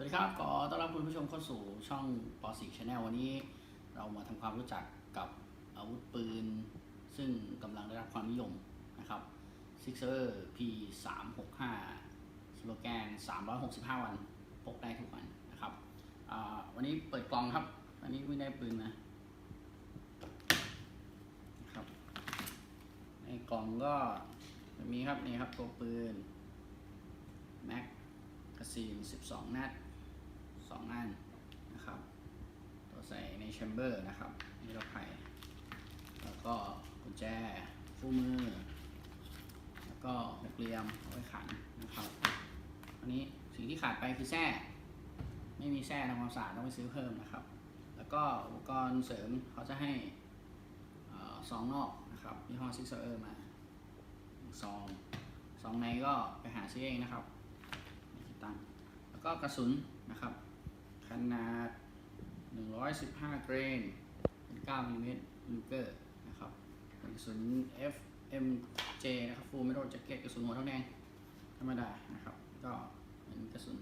สวัสดีครับขอต้อนรับคุณผู้ชมเข้าสู่ช่องปอสิกชาแนลวันนี้ เรามาทำความรู้จักกับอาวุธปืน ซึ่งกำลังได้รับความนิยมนะครับ Sixer P 3 6 5สโลแกน 365 วันพกได้ทุกวันนะครับวันนี้เปิดกล่องครับวันนี้ไม่ได้ปืนนะนะครับในกล่องก็มีครับนี่ครับตัวปืนแม็กกาซีน12 นัด 2อันนะครับตัวใส่ในแชมเบอร์นะครับนี่เราไผ่แล้วก็กุญแจคู่มือ แล้วก็หกเหลี่ยมเอาไว้ขันนะครับอันนี้สิ่งที่ขาดไปคือแส้ไม่มีแส้ทำความสะอาดต้องไปซื้อเพิ่มนะครับ แล้วก็อุปกรณ์เสริมเขาจะให้เอ่อซองนอกนะครับยี่ห้อซิกเซอร์มาซองซองในก็ไปหาซื้อเองนะครับตังแล้วก็กระสุนนะครับ นาด 115 เกรนเป็น9มิลลิเมตรลูเกอร์นะครับกระสุน FMJ นะครับ Full Metal Jacket กระสุนหัวเท่าแดงธรรมดานะครับ ก็เป็นกระสุน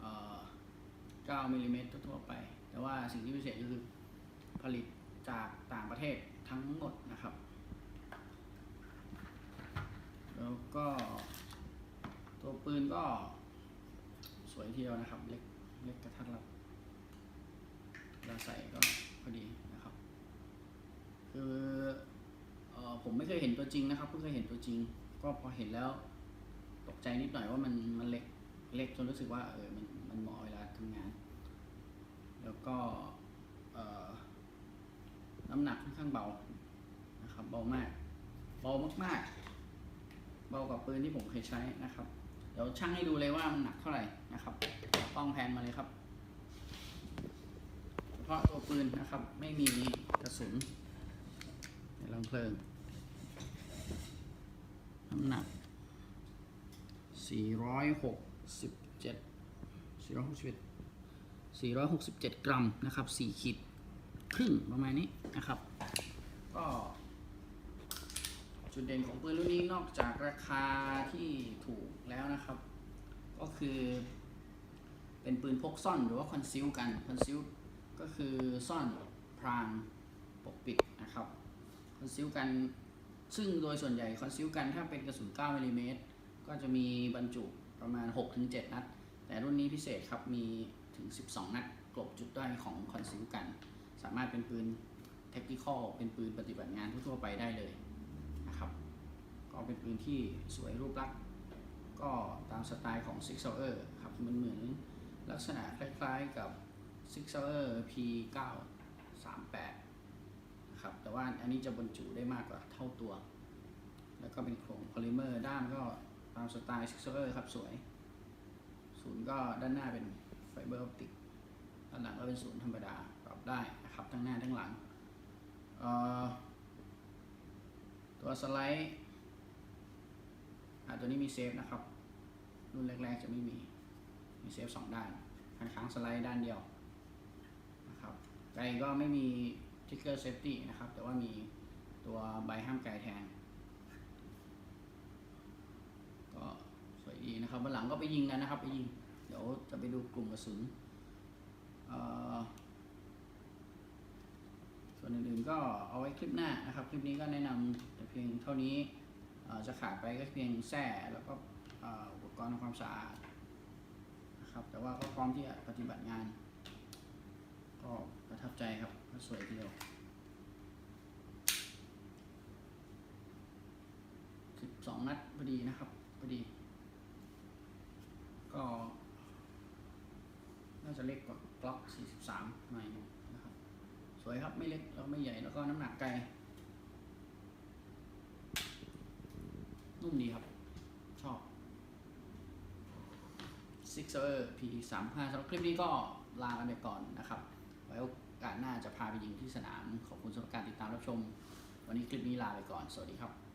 เอ่อ9มิลลิเมตรทั่วไป แต่ว่าสิ่งที่พิเศษก็คือผลิตจากต่างประเทศทั้งหมดนะครับ แล้วก็ตัวปืนก็สวยทีเดียวนะครับเล็ก เล็กกระทัดรัดเวลาใส่ก็พอดีนะครับ คือออผมไม่เคยเห็นตัวจริงนะครับเพิ่งเคยเห็นตัวจริง ก็พอเห็นแล้วตกใจนิดหน่อยว่ามันมันเล็กเล็กจนรู้สึกว่าเออมันมันเหมาะเวลาทำงาน แล้วก็น้ำหนักค่อนข้างเบานะครับเบามาก เบามากๆ เบากว่าปืนที่ผมเคยใช้นะครับ ดี๋ยวช่างให้ดูเลยว่ามันหนักเท่าไหร่นะครับกล้องแพนมาเลยครับเฉพาะตัวปืนนะครับ ไม่มีกระสุนในลำเพลิงน้ำหนัก 467 467 467 กรัมนะครับ 4 ขีดครึ่งประมาณนี้นะครับ ก็ จุดเด่นของปืนรุ่นนี้นอกจากราคาที่ถูกแล้วนะครับ ก็คือ เป็นปืนพกซ่อนหรือว่าคอนซิลกันคอนซิลก็คือซ่อนพรางปกปิดนะครับคอนซิลกันซึ่งโดยส่วนใหญ่คอนซิลกันถ้าเป็นกระสุน9มิลลิเมตรก็จะมีบรรจุประมาณ 6-7 นัด แต่รุ่นนี้พิเศษครับมีถึง 12 นัดกลบจุดด้อยของคอนซิลกัน สามารถเป็นปืนเทคนิคอลเป็นปืนปฏิบัติงานทั่วไปได้เลย ก็เป็นปืนที่สวยรูปลักษณ์ก็ตามสไตล์ของ Six Hour ครับ มันเหมือนลักษณะคล้ายๆกับ Six Hour P938 ครับ แต่ว่าอันนี้จะบรรจุได้มากกว่าเท่าตัว แล้วก็เป็นโครงโพลิเมอร์ด้ามก็ตามสไตล์ Six Hour ครับ สวย ศูนย์ก็ด้านหน้าเป็นไฟเบอร์ออปติกด้านหลังก็เป็นศูนย์ธรรมดาปรับได้นะครับทั้งหน้าทั้งหลังตัวสไลด์ อ่าตัวนี้มีเซฟนะครับ รุ่นแรกๆจะไม่มี มีเซฟสองด้านคันค้างสไลด์ด้านเดียวนะครับไกก็ไม่มีทิกเกอร์เซฟตี้นะครับ แต่ว่ามีตัวใบห้ามไกลแทน ก็สวยดีนะครับวันหลังก็ไปยิงกันนะครับ ไปยิง เดี๋ยวจะไปดูกลุ่มกระสุนส่วนอื่นๆก็เอาไว้คลิปหน้านะครับ คลิปนี้ก็แนะนำแต่เพียงเท่านี้ จะขาดไปก็เพียงแส้แล้วก็อุปกรณ์ทำความสะอาดนะครับแต่ว่าก็พร้อมที่จะปฏิบัติงาน ก็ประทับใจครับก็สวยทีเดียวสิบสองนัดพอดีนะครับพอดี ก็ น่าจะเล็กกว่ากล็อก43หน่อยหนึงนะครับ สวยครับไม่เล็กแล้วไม่ใหญ่แล้วก็น้ำหนักไกล รุ่มดีครับ ชอบ Sixer P 3 5สำหรับคลิปนี้ก็ลากันไปก่อนนะครับ ไว้โอกาสหน้าจะพาไปยิงที่สนาม ขอบคุณสำหรับการติดตามรับชม วันนี้คลิปนี้ลาไปก่อน สวัสดีครับ